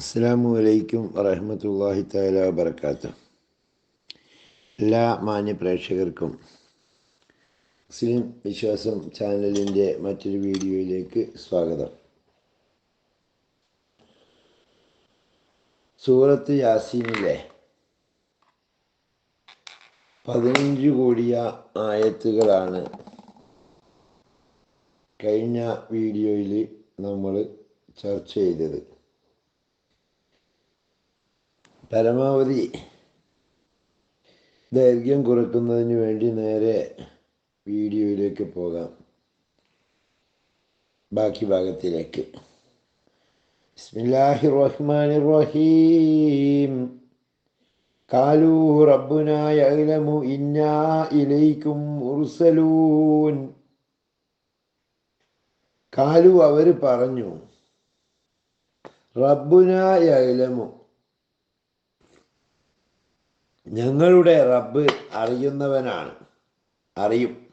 അസ്സാമു അലൈക്കും വറഹമത്തല്ലാഹി തആല വബർക്കാത്ത എല്ലാ മാന്യ പ്രേക്ഷകർക്കും മുസ്ലിം വിശ്വാസം ചാനലിന്റെ മറ്റൊരു വീഡിയോയിലേക്ക് സ്വാഗതം. സൂറത്ത് യാസീനിലെ പതിനഞ്ച് കോടിയ ആയത്തുകളാണ് കഴിഞ്ഞ വീഡിയോയിൽ നമ്മൾ ചർച്ച ചെയ്തത്. പരമാവധി ദൈർഘ്യം കുറയ്ക്കുന്നതിന് വേണ്ടി നേരെ വീഡിയോയിലേക്ക് പോകാം. ബാക്കി ഭാഗത്തിലേക്ക്. ബിസ്മില്ലാഹി റഹ്മാനി റഹീം കാലൂ റബ്ബുനായ യഅലമു ഇന്നാ ഇലൈക്കും മുർസലൂൻ. കാലു അവർ പറഞ്ഞു റബ്ബുനായ യഅലമു ഞങ്ങളുടെ റബ്ബ് അറിയുന്നവനാണ്. അറിയും.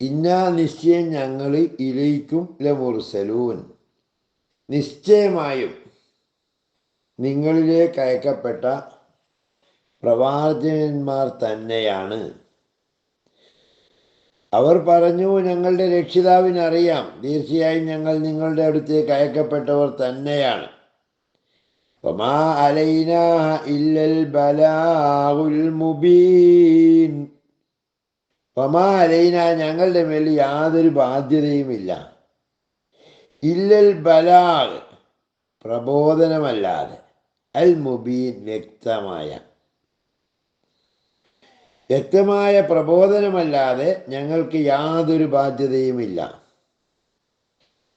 ഇന്ന നിശ്ചയം ഞങ്ങൾ ഇലയിക്കും ലമുർസലൂൻ. നിശ്ചയമായും നിങ്ങളിലേക്ക് അയക്കപ്പെട്ട പ്രവാചകന്മാർ തന്നെയാണ്. അവർ പറഞ്ഞു ഞങ്ങളുടെ രക്ഷിതാവിനറിയാം. തീർച്ചയായും ഞങ്ങൾ നിങ്ങളുടെ അടുത്തേക്ക് അയക്കപ്പെട്ടവർ തന്നെയാണ്. وما علينا إلا البلاغ المبين وما علينا ഞങ്ങളുടെ മേൽ യാതൊരു ബാധ്യതയുമില്ല ഇല്ലൽ ബലാഗ് പ്രബോധനമല്ലാതെ അൽ മുബീൻ വ്യക്തമായ വ്യക്തമായ പ്രബോധനമല്ലാതെ ഞങ്ങൾക്ക് യാതൊരു ബാധ്യതയുമില്ല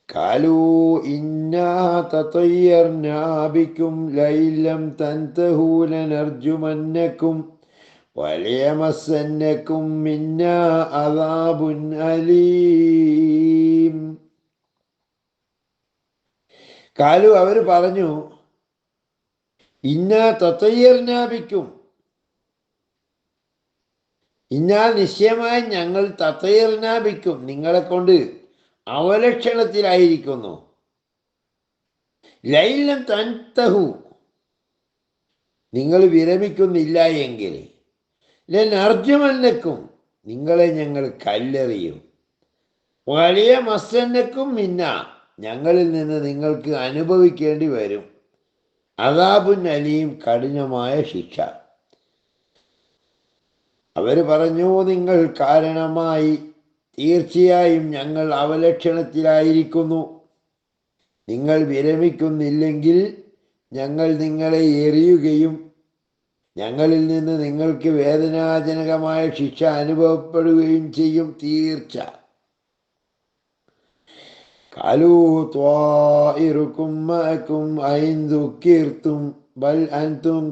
قالوا إنا تطيرنا بكم لئن لم تنتهوا لنرجمنكم وليمسنكم منا عذاب أليم കാലു അവർ പറഞ്ഞു ഇന്ന തത്തയ്യർനാപിക്കും ഇന്നാൽ നിശ്ചയമായി ഞങ്ങൾ തത്തയ്യർനാപിക്കും നിങ്ങളെ കൊണ്ട് അവലക്ഷണത്തിലായിരിക്കുന്നു. ലൈലം തൻതഹു. നിങ്ങൾ വിരമിക്കുന്നില്ല എങ്കിൽ ലൻ അർജുമന്നക്കും നിങ്ങളെ ഞങ്ങൾ കല്ലെറിയും. വലിയ മസ്സന്നക്കും മിന്ന ഞങ്ങളിൽ നിന്ന് നിങ്ങൾക്ക് അനുഭവിക്കേണ്ടി വരും. അതാബുൻ അലിയും കഠിനമായ ശിക്ഷ. അവർ പറഞ്ഞു നിങ്ങൾ കാരണമായി തീർച്ചയായും ഞങ്ങൾ അവലക്ഷണത്തിലായിരിക്കുന്നു. നിങ്ങൾ വിരമിക്കുന്നില്ലെങ്കിൽ ഞങ്ങൾ നിങ്ങളെ എറിയുകയും ഞങ്ങളിൽ നിന്ന് നിങ്ങൾക്ക് വേദനാജനകമായ ശിക്ഷ അനുഭവപ്പെടുകയും ചെയ്യും തീർച്ച. കാലൂ ബൽ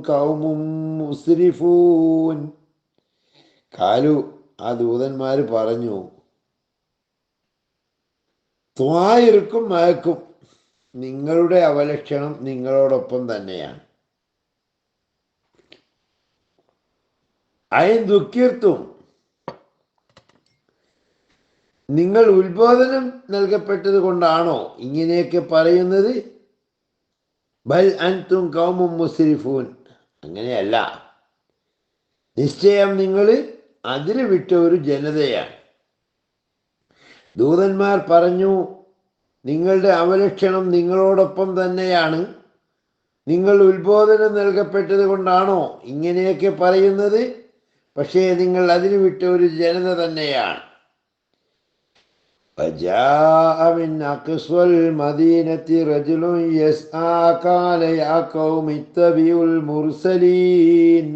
കൗമും മുസ്രിഫൂൻ. കാലു ആ ദൂതന്മാർ പറഞ്ഞു ത്വായിറുക്കും മയക്കും. നിങ്ങളുടെ അവലക്ഷണം നിങ്ങളോടൊപ്പം തന്നെയാണ്. അയൻ ദുഃഖീർത്തും. നിങ്ങൾ ഉത്ബോധനം നൽകപ്പെട്ടത് കൊണ്ടാണോ ഇങ്ങനെയൊക്കെ പറയുന്നത്? ബൽ അൻതും കൗമും മുസ്രിഫൂൻ. അങ്ങനെയല്ല. നിശ്ചയം നിങ്ങൾ അതിൽ വിട്ട ഒരു ജനതയാണ്. ദൂതന്മാർ പറഞ്ഞു നിങ്ങളുടെ അവലക്ഷണം നിങ്ങളോടൊപ്പം തന്നെയാണ് നിങ്ങൾ ഉത്ബോധനം നൽകപ്പെട്ടത് കൊണ്ടാണോ ഇങ്ങനെയൊക്കെ പറയുന്നത് പക്ഷേ നിങ്ങൾ അതിന് വിട്ട ഒരു ജനത തന്നെയാണ് فجاء من أقصى المدينة رجل يسعى قال يا قوم اتبعوا المرسلين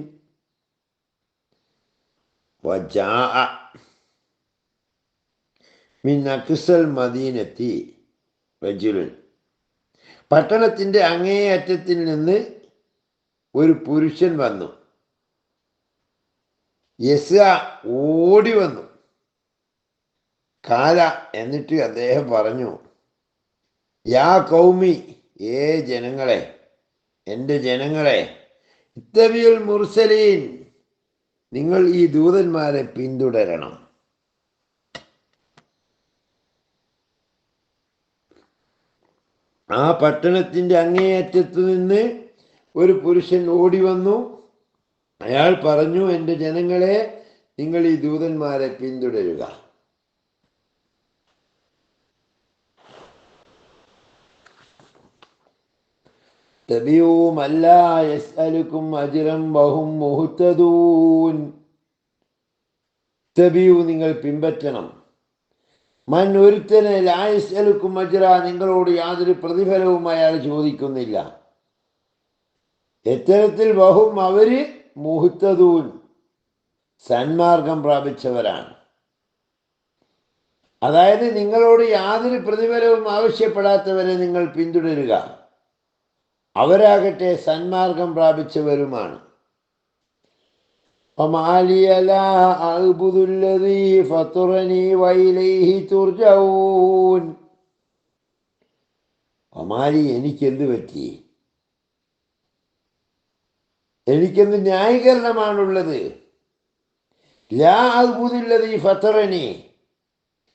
وجاء മിൻ മദീനത്തി റജുലുൻ പട്ടണത്തിന്റെ അങ്ങേയറ്റത്തിൽ നിന്ന് ഒരു പുരുഷൻ വന്നു. യസ ഓടി വന്നു. കാല എന്നിട്ട് അദ്ദേഹം പറഞ്ഞു യാ കൗമി ഏ ജനങ്ങളെ എന്റെ ജനങ്ങളെ ഇത്തവിയുൽ മുർസലീൻ നിങ്ങൾ ഈ ദൂതന്മാരെ പിന്തുടരണം. ആ പട്ടണത്തിന്റെ അങ്ങേയറ്റത്ത് നിന്ന് ഒരു പുരുഷൻ ഓടി വന്നു. അയാൾ പറഞ്ഞു എന്റെ ജനങ്ങളെ നിങ്ങൾ ഈ ദൂതന്മാരെ പിന്തുടരുക. തബിയൂമല്ല ബഹും തബിയു നിങ്ങൾ പിൻപറ്റണം. മൻ ഒരുത്തനെ ലായസ്അലുക്കും അജിറ നിങ്ങളോട് യാതൊരു പ്രതിഫലവും അയാൾ ചോദിക്കുന്നില്ല. എത്തരത്തിൽ ബഹും അവർ മുഹുത്തതൂൻ സന്മാർഗം പ്രാപിച്ചവരാണ്. അതായത് നിങ്ങളോട് യാതൊരു പ്രതിഫലവും ആവശ്യപ്പെടാത്തവരെ നിങ്ങൾ പിന്തുടരുക. അവരാകട്ടെ സന്മാർഗം പ്രാപിച്ചവരുമാണ്. ومالي لا أعبد الذي فطرني وإليه ترجعون ഒമാലി എനിക്കെന്ത് പറ്റി എനിക്കെന്ത് ന്യായീകരണമാണുള്ളത് ലാ അത്ഭുതില്ലത് ഈ ഫത്തറനി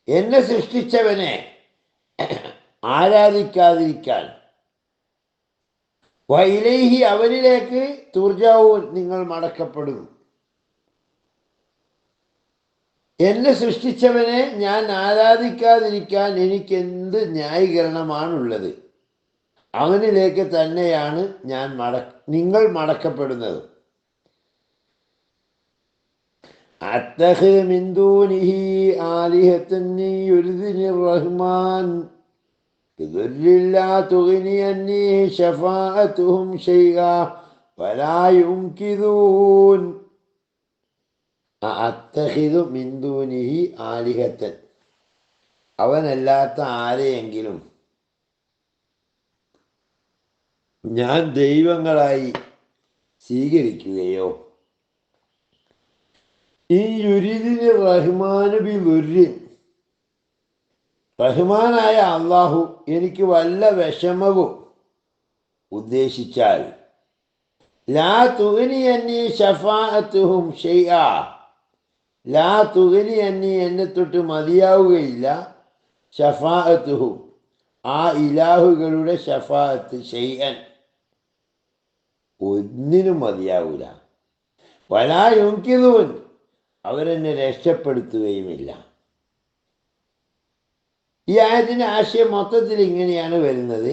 എന്നെ സൃഷ്ടിച്ചവനെ ആരാധിക്കാതിരിക്കാൻ വൈലേഹി അവനിലേക്ക് തുർജാവൂൻ നിങ്ങൾ മടക്കപ്പെടും എന്നെ സൃഷ്ടിച്ചവനെ ഞാൻ ആരാധിക്കാതിരിക്കാൻ എനിക്ക് എന്ത് ന്യായീകരണമാണുള്ളത്? അവനിലേക്ക് തന്നെയാണ് ഞാൻ മട നിങ്ങൾ മടക്കപ്പെടുന്നത്. റഹ്മാൻ. തുകനിയന്നീ ചെയ്യുക വലാ യുംകിദൂൻ അത്തഹിതു മിന്ദൂനിഹി ആലിഹത്തൻ. അവനല്ലാത്ത ആരെയെങ്കിലും ഞാൻ ദൈവങ്ങളായി സ്വീകരിക്കുകയോ ഈ യുരിദിന് റഹ്മാനുബി ലുരിൻ റഹ്മാനായ അള്ളാഹു എനിക്ക് വല്ല വിഷമവും ഉദ്ദേശിച്ചാൽ ലാ തുകനി എന്നീ ഷഫാഅത്തുഹും ഷെയ്യാ ലാ തുകനി അന്നി എന്നെ തൊട്ട് മതിയാവുകയില്ല. ഷഫാഅത്തുഹു ആ ഇലാഹുകളുടെ ഷഫാഅത്ത് ചെയ്യൻ ഒന്നിനും മതിയാവൂല. വലാ യുങ്കിതൂൻ അവരെന്നെ രക്ഷപ്പെടുത്തുകയുമില്ല. ഈ ആയത്തിന്റെ ആശയം മൊത്തത്തിൽ ഇങ്ങനെയാണ് വരുന്നത്.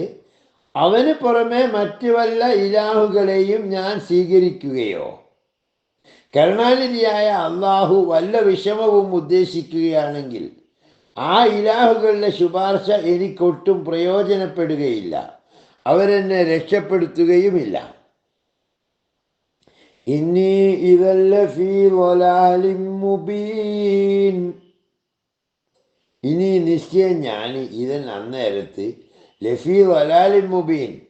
അവന് പുറമെ മറ്റു വല്ല ഇലാഹുകളെയും ഞാൻ സ്വീകരിക്കുകയോ കരുണാനിധിയായ അള്ളാഹു വല്ല വിഷമവും ഉദ്ദേശിക്കുകയാണെങ്കിൽ ആ ഇലാഹുകളുടെ ശുപാർശ എനിക്കൊട്ടും പ്രയോജനപ്പെടുകയില്ല. അവരെന്നെ രക്ഷപ്പെടുത്തുകയുമില്ല. ഇനി ഇതല്ല ഫീ മുബീൻ. ഇനി നിശ്ചയം ഞാൻ ഇതൻ അന്നേരത്ത് ലഫീ വലാലിൻ മുബീൻ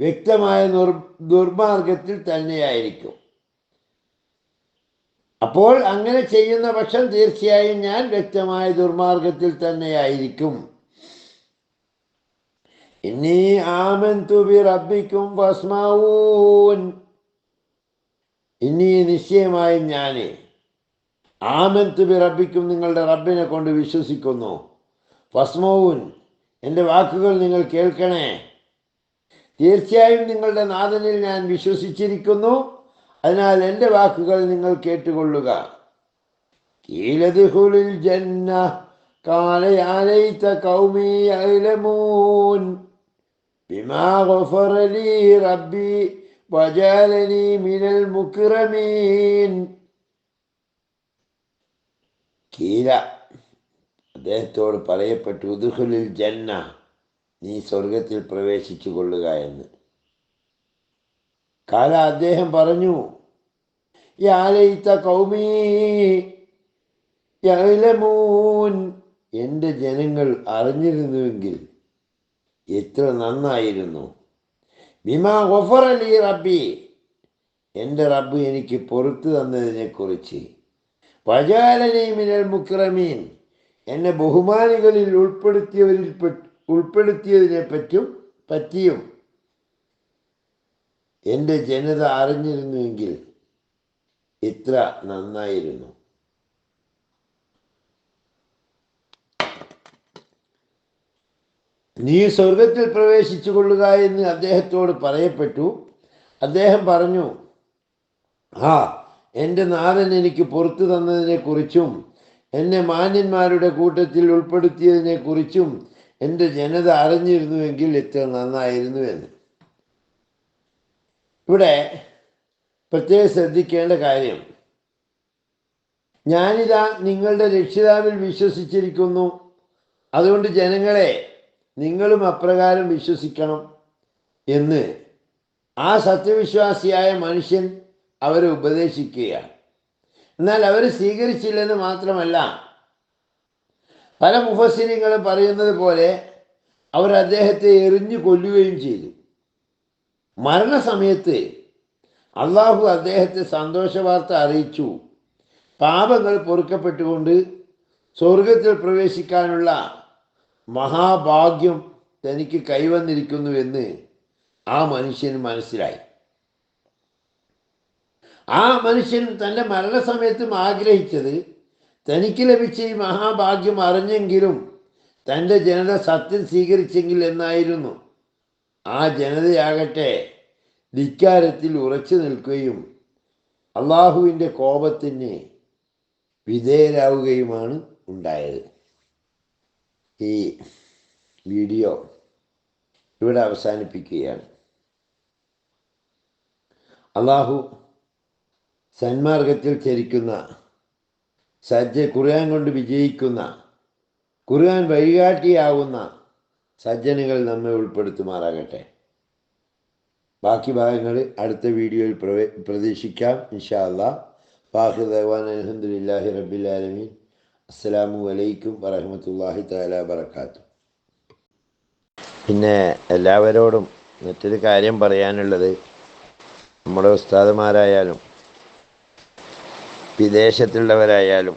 വ്യക്തമായ ദുർ ദുർമാർഗത്തിൽ തന്നെയായിരിക്കും. അപ്പോൾ അങ്ങനെ ചെയ്യുന്ന പക്ഷം തീർച്ചയായും ഞാൻ വ്യക്തമായ ദുർമാർഗത്തിൽ തന്നെയായിരിക്കും. ഇനി ആമന്തു തുബി റബ്ബിക്കും ഫസ്മാവൂൻ ഇനി നിശ്ചയമായി ഞാൻ ആമന്തു ബി റബ്ബിക്കും നിങ്ങളുടെ റബ്ബിനെ കൊണ്ട് വിശ്വസിക്കുന്നു. ഫസ്മോവുൻ എന്റെ വാക്കുകൾ നിങ്ങൾ കേൾക്കണേ. തീർച്ചയായും നിങ്ങളുടെ നാഥനിൽ ഞാൻ വിശ്വസിച്ചിരിക്കുന്നു. അതിനാൽ എന്റെ വാക്കുകൾ നിങ്ങൾ കേട്ടുകൊള്ളുക. കീലതുഹുലിൽ ജന്ന കാലയാലയിത്ത കൗമി അലമൂൻ ബിമാ ഗഫറലി റബ്ബി വജാലനി മിനൽ മുക്രമീൻ. കീല അദ്ദേഹത്തോട് പറയപ്പെട്ടു ഉദുഹുലിൽ ജന്ന നീ സ്വർഗത്തിൽ പ്രവേശിച്ചു കൊള്ളുക എന്ന്. കാല അദ്ദേഹം പറഞ്ഞു യാലയിത്ത കൗമീ എന്റെ ജനങ്ങൾ അറിഞ്ഞിരുന്നുവെങ്കിൽ എത്ര നന്നായിരുന്നു. ബിമാ ഗഫർ റബ്ബി എന്റെ റബ്ബ് എനിക്ക് പുറത്തു തന്നതിനെക്കുറിച്ച്. കുറിച്ച് മുക്രമീൻ എന്നെ ബഹുമാനികളിൽ ഉൾപ്പെടുത്തിയവരിൽ ഉൾപ്പെടുത്തിയതിനെ പറ്റും പറ്റിയും. എന്റെ ജനത അറിഞ്ഞിരുന്നുവെങ്കിൽ ഇത്ര നന്നായിരുന്നു. നീ സ്വർഗത്തിൽ പ്രവേശിച്ചു കൊള്ളുക എന്ന് അദ്ദേഹത്തോട് പറയപ്പെട്ടു. അദ്ദേഹം പറഞ്ഞു ആ എന്റെ നാഥൻ എനിക്ക് പുറത്തു തന്നതിനെക്കുറിച്ചും എന്നെ മാന്യന്മാരുടെ കൂട്ടത്തിൽ ഉൾപ്പെടുത്തിയതിനെക്കുറിച്ചും എന്റെ ജനത അറിഞ്ഞിരുന്നുവെങ്കിൽ ഇത്ര നന്നായിരുന്നു എന്ന്. ഇവിടെ പ്രത്യേകം ശ്രദ്ധിക്കേണ്ട കാര്യം. ഞാനിതാ നിങ്ങളുടെ രക്ഷിതാവിൽ വിശ്വസിച്ചിരിക്കുന്നു. അതുകൊണ്ട് ജനങ്ങളെ നിങ്ങളും അപ്രകാരം വിശ്വസിക്കണം എന്ന് ആ സത്യവിശ്വാസിയായ മനുഷ്യൻ അവരെ ഉപദേശിക്കുകയാണ്. എന്നാൽ അവർ സ്വീകരിച്ചില്ലെന്ന് മാത്രമല്ല പല മുഫസ്സിരിങ്ങളും പറയുന്നത് പോലെ അവർ അദ്ദേഹത്തെ എറിഞ്ഞു കൊല്ലുകയും ചെയ്തു. മരണസമയത്ത് അള്ളാഹു അദ്ദേഹത്തെ സന്തോഷവാർത്ത അറിയിച്ചു. പാപങ്ങൾ പൊറുക്കപ്പെട്ടുകൊണ്ട് സ്വർഗത്തിൽ പ്രവേശിക്കാനുള്ള മഹാഭാഗ്യം തനിക്ക് കൈവന്നിരിക്കുന്നുവെന്ന് ആ മനുഷ്യന് മനസ്സിലായി. ആ മനുഷ്യൻ തന്റെ മരണസമയത്തും ആഗ്രഹിച്ചത് തനിക്ക് ലഭിച്ച ഈ മഹാഭാഗ്യം അറിഞ്ഞെങ്കിലും തന്റെ ജനത സത്യം സ്വീകരിച്ചെങ്കിൽ എന്നായിരുന്നു. ആ ജനതയാകട്ടെ ധിക്കാരത്തിൽ ഉറച്ചു നിൽക്കുകയും അള്ളാഹുവിന്റെ കോപത്തിന് വിധേയരാവുകയുമാണ് ഉണ്ടായത്. ഈ വീഡിയോ ഇവിടെ അവസാനിപ്പിക്കുകയാണ്. അള്ളാഹു സന്മാർഗത്തിൽ ചരിക്കുന്ന സജ്ജ ഖുർആൻ കൊണ്ട് വിജയിക്കുന്ന ഖുർആൻ വഴികാട്ടിയാവുന്ന സജ്ജനുകൾ നമ്മെ ഉൾപ്പെടുത്തുമാറാകട്ടെ. ബാക്കി ഭാഗങ്ങൾ അടുത്ത വീഡിയോയിൽ പ്രവേ പ്രതീക്ഷിക്കാം. ഇൻഷാല്ല ഫാഹിർ ദഹ്വാൻ അലഹമുല്ലാഹി റബിലാലമീൻ അസ്സലാമു അലൈക്കും വറഹമത്തല്ലാഹി തആല വറക്കാത്തു പിന്നെ എല്ലാവരോടും മറ്റൊരു കാര്യം പറയാനുള്ളത് നമ്മുടെ ഉസ്താദുമാരായാലും വിദേശത്തുള്ളവരായാലും